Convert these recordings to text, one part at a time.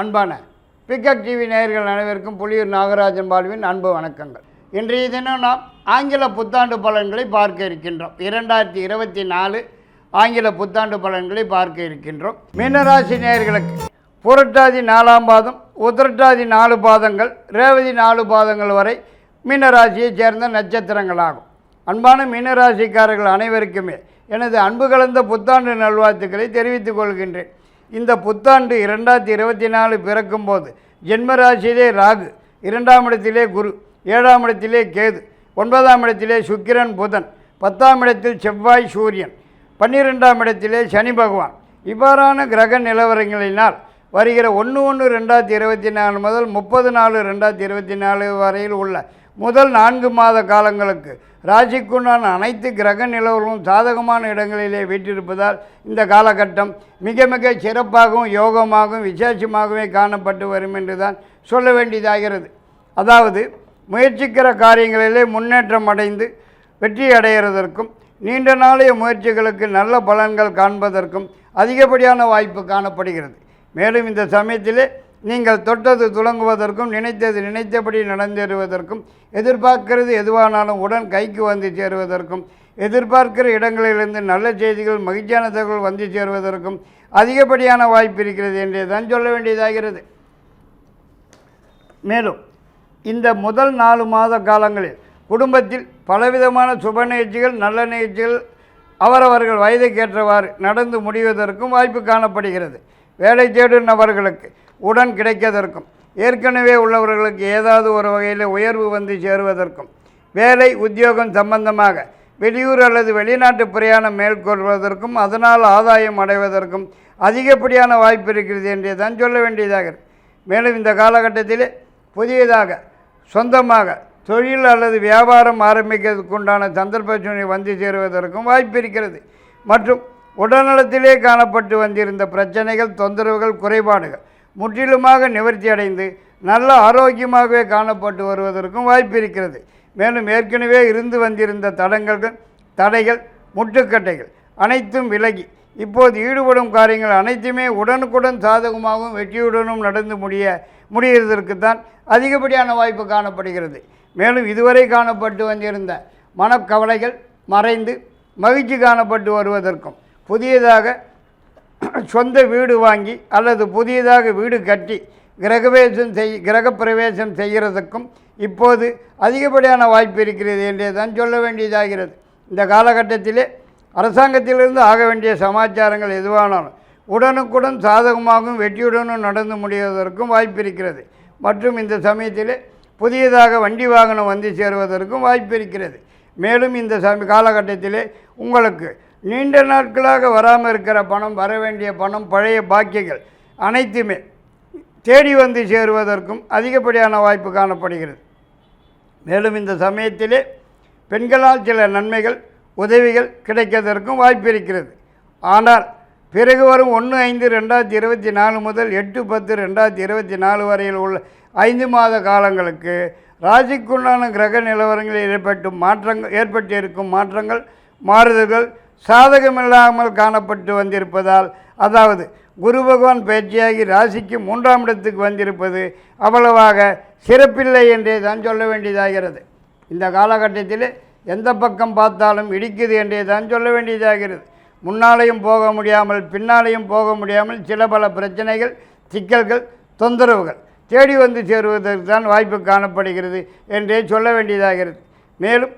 அன்பான pickup TV நேயர்கள் அனைவருக்கும் புலியூர் நாகராஜன் பாலுவின் அன்பு வணக்கங்கள். இன்றைய தினம் நாம் ஆங்கில புத்தாண்டு பலன்களை பார்க்க இருக்கின்றோம். இரண்டாயிரத்தி இருபத்தி நாலு ஆங்கில புத்தாண்டு பலன்களை பார்க்க இருக்கின்றோம். மீனராசி நேயர்களுக்கு புரட்டாதி நாலாம் பாதம் உத்திரட்டாதி நாலு பாதங்கள் ரேவதி நாலு பாதங்கள் வரை மீனராசியைச் சேர்ந்த நட்சத்திரங்களாகும். அன்பான மீனராசிக்காரர்கள் அனைவருக்குமே எனது அன்பு கலந்த புத்தாண்டு நல்வாழ்த்துக்களை தெரிவித்துக் கொள்கின்றேன். இந்த புத்தாண்டு இரண்டாயிரத்தி இருபத்தி நாலு பிறக்கும்போது ஜென்மராசியிலே ராகு இரண்டாம் இடத்திலே குரு ஏழாம் இடத்திலே கேது ஒன்பதாம் இடத்திலே சுக்கிரன் புதன் பத்தாம் இடத்தில் செவ்வாய் சூரியன் பன்னிரெண்டாம் இடத்திலே சனி பகவான். இவ்வாறான கிரக நிலவரங்களினால் வருகிற ஒன்று ஒன்று ரெண்டாயிரத்தி இருபத்தி நாலு முதல் முப்பது நாலு ரெண்டாயிரத்தி இருபத்தி நாலு வரையில் உள்ள முதல் நான்கு மாத காலங்களுக்கு ராசிக்குண்டான அனைத்து கிரக நிலவர்களும் சாதகமான இடங்களிலே வீற்றிருப்பதால் இந்த காலகட்டம் மிக மிக சிறப்பாகவும் யோகமாகவும் விசேஷமாகவே காணப்பட்டு வரும் என்று தான் சொல்ல வேண்டியதாகிறது. அதாவது முயற்சிக்கிற காரியங்களிலே முன்னேற்றம் அடைந்து வெற்றி அடைகிறதற்கும் நீண்ட நாளைய முயற்சிகளுக்கு நல்ல பலன்கள் காண்பதற்கும் அதிகப்படியான வாய்ப்பு காணப்படுகிறது. மேலும் இந்த சமயத்தில் நீங்கள் தொட்டது துலங்குவதற்கும் நினைத்தது நினைத்தபடி நடந்தேறுவதற்கும் எதிர்பார்க்கிறது எதுவானாலும் உடன் கைக்கு வந்து சேருவதற்கும் எதிர்பார்க்கிற இடங்களிலிருந்து நல்ல செய்திகள் மகிழ்ச்சியான தகவல் வந்து சேருவதற்கும் அதிகப்படியான வாய்ப்பு இருக்கிறது என்றே தான் சொல்ல வேண்டியதாகிறது. மேலும் இந்த முதல் நாலு மாத காலங்களில் குடும்பத்தில் பலவிதமான சுப நிகழ்ச்சிகள் நல்ல நிகழ்ச்சிகள் அவரவர்கள் வயதுக்கேற்றவாறு நடந்து முடிவதற்கும் வாய்ப்பு காணப்படுகிறது. வேலை தேடும் நபர்களுக்கு உடன் கிடைக்கதற்கும் ஏற்கனவே உள்ளவர்களுக்கு ஏதாவது ஒரு வகையில் உயர்வு வந்து சேருவதற்கும் வேலை உத்தியோகம் சம்பந்தமாக வெளியூர் அல்லது வெளிநாட்டு பிரயாணம் மேற்கொள்வதற்கும் அதனால் ஆதாயம் அடைவதற்கும் அதிகப்படியான வாய்ப்பு இருக்கிறது என்றே தான் சொல்ல வேண்டியதாக மேலும் இந்த காலகட்டத்தில் புதியதாக சொந்தமாக தொழில் அல்லது வியாபாரம் ஆரம்பிக்கிறதுக்கு உண்டான சந்தர்ப்ப சூழ்நிலை வந்து சேருவதற்கும் வாய்ப்பு இருக்கிறது. மற்றும் உடல்நலத்திலே காணப்பட்டு வந்திருந்த பிரச்சனைகள் தொந்தரவுகள் குறைபாடுகள் முற்றிலுமாக நிவர்த்தி அடைந்து நல்ல ஆரோக்கியமாகவே காணப்பட்டு வருவதற்கும் வாய்ப்பு இருக்கிறது. மேலும் ஏற்கனவே இருந்து வந்திருந்த தடங்கல்கள் தடைகள் முட்டுக்கட்டைகள் அனைத்தும் விலகி இப்போது ஈடுபடும் காரியங்கள் அனைத்துமே உடனுக்குடன் சாதகமாகவும் வெற்றியுடனும் நடந்து முடிய முடிகிறதற்கு தான் அதிகப்படியான வாய்ப்பு காணப்படுகிறது. மேலும் இதுவரை காணப்பட்டு வந்திருந்த மனக்கவலைகள் மறைந்து மகிழ்ச்சி காணப்பட்டு வருவதற்கும் புதியதாக சொந்த வீடு வாங்கி அல்லது புதியதாக வீடு கட்டி கிரகவேசம் செய் கிரகப்பிரவேசம் செய்கிறதுக்கும் இப்போது அதிகப்படியான வாய்ப்பு இருக்கிறது என்றே தான் சொல்ல வேண்டியதாகிறது. இந்த காலகட்டத்திலே அரசாங்கத்திலிருந்து ஆக வேண்டிய சமாச்சாரங்கள் எதுவானாலும் உடனுக்குடன் சாதகமாகவும் வெற்றியுடனும் நடந்து முடிவதற்கும் வாய்ப்பு இருக்கிறது. மற்றும் இந்த சமயத்தில் புதியதாக வண்டி வாகனம் வந்து சேருவதற்கும் வாய்ப்பு இருக்கிறது. மேலும் இந்த சம காலகட்டத்திலே உங்களுக்கு நீண்ட நாட்களாக வராமல் இருக்கிற பணம் வர வேண்டிய பணம் பழைய பாக்கியங்கள் அனைத்துமே தேடி வந்து சேருவதற்கும் அதிகப்படியான வாய்ப்பு காணப்படுகிறது. மேலும் இந்த சமயத்திலே பெண்களால் சில நன்மைகள் உதவிகள் கிடைக்கிறதற்கும் வாய்ப்பு இருக்கிறது. ஆனால் பிறகு வரும் ஒன்று ஐந்து ரெண்டாயிரத்தி இருபத்தி நாலு முதல் எட்டு பத்து ரெண்டாயிரத்தி இருபத்தி நாலு வரையில் உள்ள ஐந்து மாத காலங்களுக்கு ராசிக்குண்டான கிரக நிலவரங்களில் ஏற்பட்டும் மாற்றங்கள் ஏற்பட்டு இருக்கும் மாற்றங்கள் மாறுதல்கள் சாதகமில்லாமல் காணப்பட்டு வந்திருப்பதால் அதாவது குரு பகவான் பயிற்சியாகி ராசிக்கு மூன்றாம் இடத்துக்கு வந்திருப்பது அவ்வளவாக சிறப்பில்லை என்றே தான் சொல்ல வேண்டியதாகிறது. இந்த காலகட்டத்தில் எந்த பக்கம் பார்த்தாலும் இடிக்குது என்றே தான் சொல்ல வேண்டியதாகிறது. முன்னாலேயும் போக முடியாமல் பின்னாலேயும் போக முடியாமல் சில பல பிரச்சனைகள் சிக்கல்கள் தொந்தரவுகள் தேடி வந்து சேருவதற்கு தான் வாய்ப்பு காணப்படுகிறது என்றே சொல்ல வேண்டியதாகிறது. மேலும்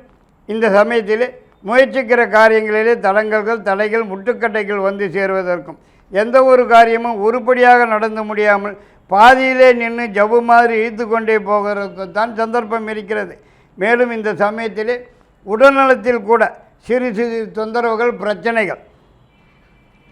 இந்த சமயத்தில் முயற்சிக்கிற காரியங்களிலே தடங்கல்கள் தடைகள் முட்டுக்கட்டைகள் வந்து சேருவதற்கும். எந்த ஒரு காரியமும் உருப்படியாக நடந்து முடியாமல் பாதியிலே நின்று ஜவு மாதிரி இழுத்து கொண்டே போகிறதுக்கு தான் சந்தர்ப்பம் இருக்கிறது. மேலும் இந்த சமயத்திலே உடல்நலத்தில் கூட சிறு சிறு தொந்தரவுகள் பிரச்சனைகள்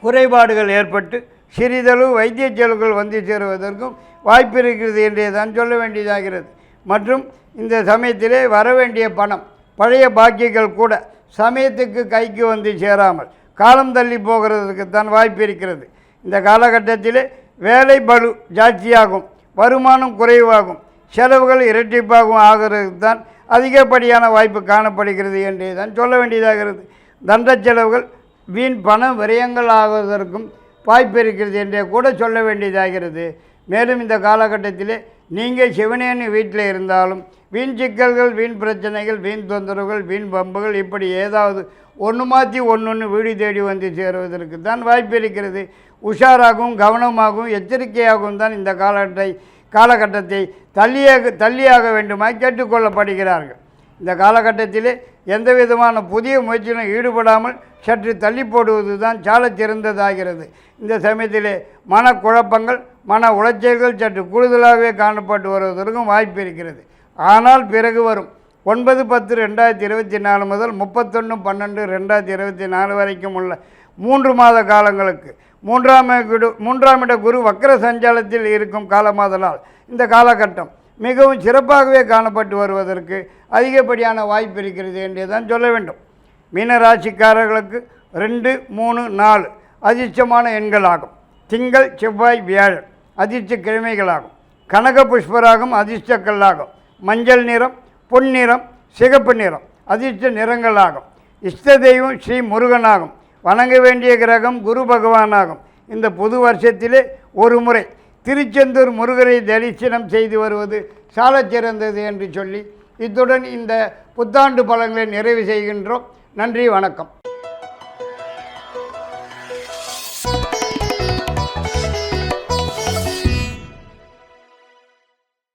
குறைபாடுகள் ஏற்பட்டு சிறிதளவு வைத்திய செலவுகள் வந்து சேருவதற்கும் வாய்ப்பு இருக்கிறது என்றே தான் சொல்ல வேண்டியதாகிறது. மற்றும் இந்த சமயத்திலே வர வேண்டிய பணம் பழைய பாக்கியங்கள் கூட சமயத்துக்கு கைக்கு வந்து சேராமல் காலம் தள்ளி போகிறதுக்கு தான் வாய்ப்பு இருக்கிறது. இந்த காலகட்டத்தில் வேலை பலு ஜாஸ்தியாகும் வருமானம் குறைவாகும் செலவுகள் இரட்டிப்பாகவும் ஆகிறதுக்கு தான் அதிகப்படியான வாய்ப்பு காணப்படுகிறது என்றே தான் சொல்ல வேண்டியதாகிறது தண்ட செலவுகள் வீண் பண விரயங்கள் ஆகுவதற்கும் வாய்ப்பு இருக்கிறது என்றே கூட சொல்ல வேண்டியதாகிறது. மேலும் இந்த காலகட்டத்தில் நீங்கள் சிவனேன்னு வீட்டில் இருந்தாலும் வீண் சிக்கல்கள் வீண் பிரச்சனைகள் வீண் தொந்தரவுகள் வீண் பம்புகள் இப்படி ஏதாவது ஒன்று மாற்றி ஒன்று வீடு தேடி வந்து சேருவதற்கு தான் வாய்ப்பு இருக்கிறது. உஷாராகவும் கவனமாகவும் எச்சரிக்கையாகவும் தான் இந்த காலத்தை காலகட்டத்தை தள்ளியாக தள்ளியாக வேண்டுமாய் கேட்டுக்கொள்ளப்படுகிறார்கள். இந்த காலகட்டத்திலே எந்த விதமான புதிய முயற்சியிலும் ஈடுபடாமல் சற்று தள்ளி போடுவது தான் சாலச் சிறந்ததாகிறது. இந்த சமயத்திலே மனக்குழப்பங்கள் மன உளைச்சல்கள் சற்று கூடுதலாகவே காணப்பட்டு வருவதற்கும் வாய்ப்பு இருக்கிறது. ஆனால் பிறகு வரும். ஒன்பது பத்து ரெண்டாயிரத்தி இருபத்தி நாலு முதல் முப்பத்தொன்று பன்னெண்டு ரெண்டாயிரத்தி இருபத்தி நாலு வரைக்கும் உள்ள மூன்று மாத காலங்களுக்கு. மூன்றாம் குரு மூன்றாம் இட குரு வக்கர சஞ்சாலத்தில் இருக்கும் காலமாதலால் இந்த காலகட்டம் மிகவும் சிறப்பாகவே காணப்பட்டு வருவதற்கு அதிகப்படியான வாய்ப்பு இருக்கிறது என்றே தான் சொல்ல வேண்டும். மீனராசிக்காரர்களுக்கு ரெண்டு மூணு நாலு அதிர்ஷ்டமான எண்களாகும். திங்கள் செவ்வாய் வியாழன் அதிர்ஷ்ட கிழமைகளாகும். கனக புஷ்பராகும் அதிர்ஷ்டக்கல்லாகும். மஞ்சள் நிறம் பொன் நிறம் சிகப்பு நிறம் அதிர்ஷ்ட நிறங்களாகும். இஷ்ட தெய்வம் ஸ்ரீ முருகனாகும். வணங்க வேண்டிய கிரகம் குரு பகவானாகும். இந்த புது வருஷத்திலே ஒரு முறை திருச்செந்தூர் முருகரை தரிசனம் செய்து வருவது சாலச் சிறந்தது என்று சொல்லி இத்துடன் இந்த புத்தாண்டு பலன்களை நிறைவு செய்கின்றோம். நன்றி வணக்கம்.